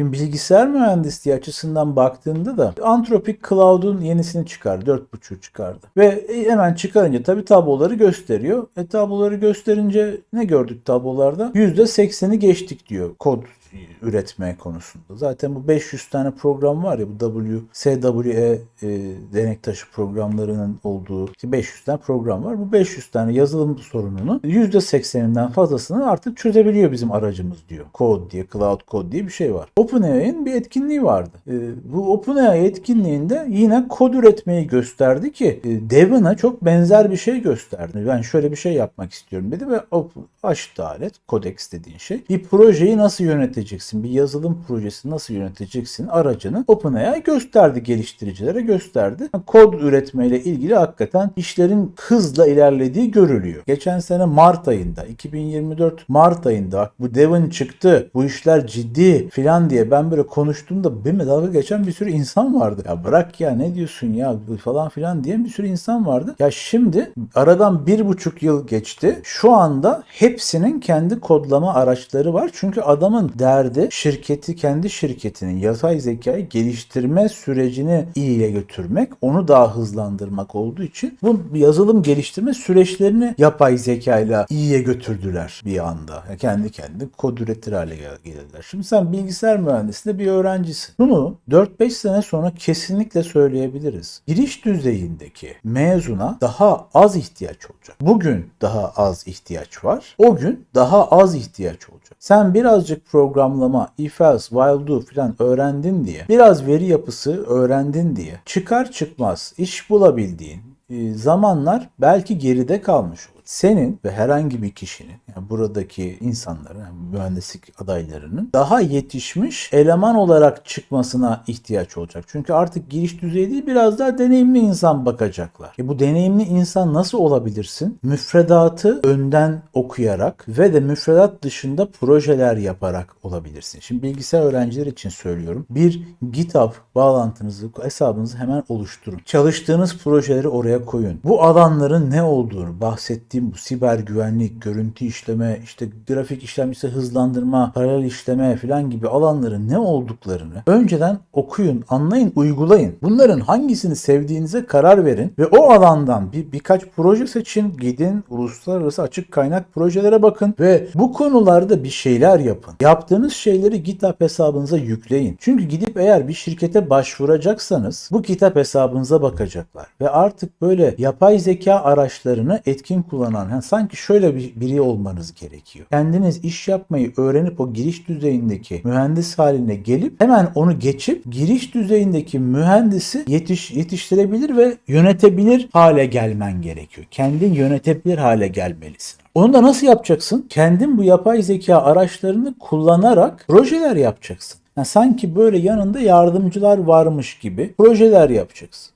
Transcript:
Şimdi bilgisayar mühendisliği açısından baktığında da Anthropic Cloud'un yenisini çıkardı. 4.5'u çıkardı. Ve hemen çıkarınca tabii tabloları gösteriyor. E tabloları gösterince ne gördük tablolarda? %80'i geçtik diyor kod üretme konusunda. Zaten bu 500 tane program var ya bu W, SWE e, denek taşı programlarının olduğu işte 500 tane program var. Bu 500 tane yazılım sorununu %80'inden fazlasını artık çözebiliyor bizim aracımız diyor. Code diye, Cloud Code diye bir şey var. OpenAI'nin bir etkinliği vardı. E, bu OpenAI etkinliğinde yine kod üretmeyi gösterdi ki e, Devon'a çok benzer bir şey gösterdi. Ben şöyle bir şey yapmak istiyorum dedi ve açtı alet, Codex dediğin şey. Bir projeyi nasıl yöneteceksin, bir yazılım projesi nasıl yöneteceksin aracını OpenAI gösterdi geliştiricilere gösterdi. Kod üretmeyle ilgili hakikaten işlerin hızla ilerlediği görülüyor. Geçen sene Mart ayında 2024 Mart ayında bu Devon çıktı bu işler ciddi filan diye ben böyle konuştuğumda benimle dalga geçen bir sürü insan vardı. Ya bırak ya ne diyorsun ya falan filan diyen bir sürü insan vardı. Ya şimdi aradan bir buçuk yıl geçti. Şu anda hepsinin kendi kodlama araçları var. Çünkü adamın derdi şirketi kendi şirketinin yapay zekayı geliştirme sürecini iyiye götürmek, onu daha hızlandırmak olduğu için bu yazılım geliştirme süreçlerini yapay zekayla iyiye götürdüler bir anda. Ya kendi kendine kod üretir hale gel- geldiler. Şimdi sen bilgisayar mühendisliğinde bir öğrencisin. Bunu 4-5 sene sonra kesinlikle söyleyebiliriz. Giriş düzeyindeki mezuna daha az ihtiyaç olacak. Bugün daha az ihtiyaç var. O gün daha az ihtiyaç olacak. Sen birazcık programlama, if else, while do falan öğrendin diye, biraz veri yapısı öğrendin diye çıkar çıkmaz iş bulabildiğin e, zamanlar belki geride kalmış. Senin ve herhangi bir kişinin, yani buradaki insanların, yani mühendislik adaylarının daha yetişmiş eleman olarak çıkmasına ihtiyaç olacak. Çünkü artık giriş düzeyi değil biraz daha deneyimli insan bakacaklar. E bu deneyimli insan nasıl olabilirsin? Müfredatı önden okuyarak ve de müfredat dışında projeler yaparak olabilirsin. Şimdi bilgisayar öğrenciler için söylüyorum. Bir GitHub bağlantınızı, hesabınızı hemen oluşturun. Çalıştığınız projeleri oraya koyun. Bu alanların ne olduğunu bahsettiğim bu siber güvenlik, görüntü işleme, işte grafik işlemcisi hızlandırma, paralel işleme falan gibi alanların ne olduklarını önceden okuyun, anlayın, uygulayın. Bunların hangisini sevdiğinize karar verin ve o alandan bir birkaç proje seçin, gidin uluslararası açık kaynak projelere bakın ve bu konularda bir şeyler yapın. Yaptığınız şeyleri GitHub hesabınıza yükleyin. Çünkü gidip eğer bir şirkete başvuracaksanız bu GitHub hesabınıza bakacaklar ve artık böyle yapay zeka araçlarını etkin kullanan yani sanki şöyle bir biri olmanız gerekiyor. Kendiniz iş yapmayı öğrenip o giriş düzeyindeki mühendis haline gelip hemen onu geçip giriş düzeyindeki mühendisi yetiş, yetiştirebilir ve yönetebilir hale gelmen gerekiyor. Kendin yönetebilir hale gelmelisin. Onu da nasıl yapacaksın? Kendin bu yapay zeka araçlarını kullanarak projeler yapacaksın. Yani sanki böyle yanında yardımcılar varmış gibi projeler yapacaksın.